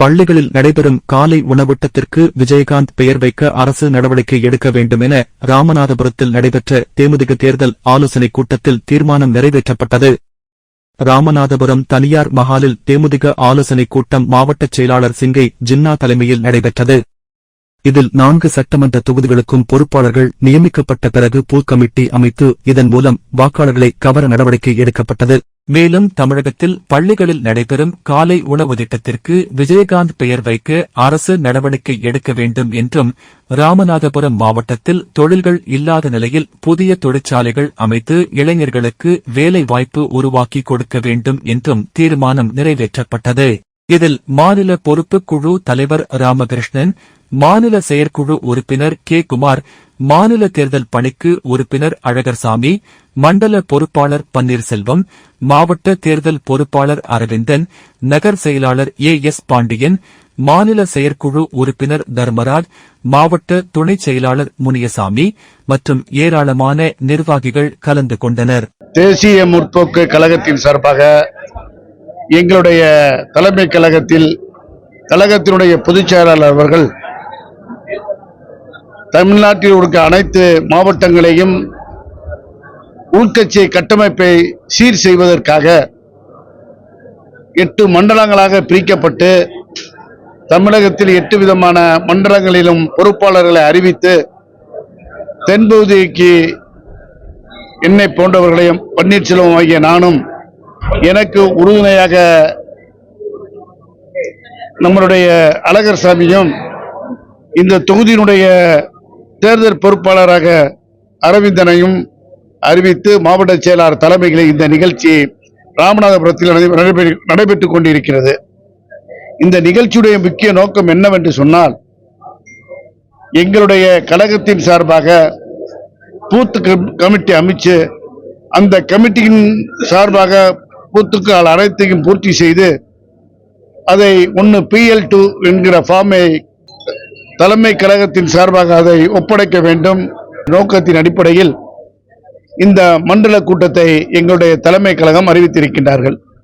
பள்ளிகளில் நடைபெறும் காலை உணவூட்டத்திற்கு விஜயகாந்த் பெயர் வைக்க அரசு நடவடிக்கை எடுக்க வேண்டும் என ராமநாதபுரத்தில் நடைபெற்ற தேமுதிக தேர்தல் ஆலோசனைக் கூட்டத்தில் தீர்மானம் நிறைவேற்றப்பட்டது. ராமநாதபுரம் தனியார் மஹாலில் தேமுதிக ஆலோசனைக் கூட்டம் மாவட்டச் செயலாளர் சிங்கை ஜின்னா தலைமையில் நடைபெற்றது. இதில் நான்கு சட்டமன்ற தொகுதிகளுக்கும் பொறுப்பாளர்கள் நியமிக்கப்பட்ட பிறகு பூ கமிட்டி அமைத்து இதன் மூலம் வாக்காளர்களை கவர நடவடிக்கை எடுக்கப்பட்டது. மேலும் தமிழகத்தில் பள்ளிகளில் நடைபெறும் காலை உணவு திட்டத்திற்கு விஜயகாந்த் பெயர் வைக்க அரசு நடவடிக்கை எடுக்க வேண்டும் என்றும் ராமநாதபுரம் மாவட்டத்தில் தொழில்கள் இல்லாத நிலையில் புதிய தொழிற்சாலைகள் அமைத்து இளைஞர்களுக்கு வேலை வாய்ப்பு உருவாக்கி கொடுக்க வேண்டும் என்றும் தீர்மானம் நிறைவேற்றப்பட்டது. இதில் மாநில பொறுப்பு குழு தலைவர் ராமகிருஷ்ணன் மாநில செயற்குழு உறுப்பினர் கே. குமார் மாநில தேர்தல் பணிக்கு உறுப்பினர் அழகர்சாமி மண்டல பொறுப்பாளர் பன்னீர்செல்வம் மாவட்ட தேர்தல் பொறுப்பாளர் அரவிந்தன் நகர் செயலாளர் ஏ. எஸ். பாண்டியன் மாநில செயற்குழு உறுப்பினர் தர்மராஜ் மாவட்ட துணைச் செயலாளர் முனியசாமி மற்றும் ஏராளமான நிர்வாகிகள் கலந்து கொண்டனர். தேசிய முற்போக்கு கழகத்தின் சார்பாக எங்களுடைய தலைமை கழகத்தில் கழகத்தினுடைய பொதுச் செயலாளர் அவர்கள் தமிழ்நாட்டில் இருக்க அனைத்து மாவட்டங்களையும் உள்கட்சி கட்டமைப்பை சீர் செய்வதற்காக எட்டு மண்டலங்களாக பிரிக்கப்பட்டு தமிழகத்தில் எட்டு விதமான மண்டலங்களிலும் பொறுப்பாளர்களை அறிவித்து தென்பகுதிக்கு என்னை போன்றவர்களையும் பன்னீர்செல்வம் ஆகிய நானும் எனக்கு உறுதுணையாக நம்மளுடைய அழகர் சாமியும் இந்த தொகுதியினுடைய தேர்தல் பொறுப்பாளராக அரவிந்தனையும் அறிவித்து மாவட்ட செயலாளர் தலைமையில் இந்த நிகழ்ச்சி ராமநாதபுரத்தில் நடைபெ- நடைபெற்றுக் கொண்டிருக்கிறது. இந்த நிகழ்ச்சியுடைய முக்கிய நோக்கம் என்னவென்று சொன்னால் எங்களுடைய கழகத்தின் சார்பாக பூத்து கம்- கமிட்டி அமைச்சு அந்த கமிட்டியின் சார்பாக பூத்துக்கள் அனைத்தையும் பூர்த்தி செய்து அதை ஒன்று பிஎல் டூ என்கிற ஃபார்மை தலைமை கழகத்தின் சார்பாக அதை ஒப்படைக்க வேண்டும். நோக்கத்தின் அடிப்படையில் இந்த மண்டல கூட்டத்தை எங்களுடைய தலைமை கழகம் அறிவித்திருக்கின்றார்கள்.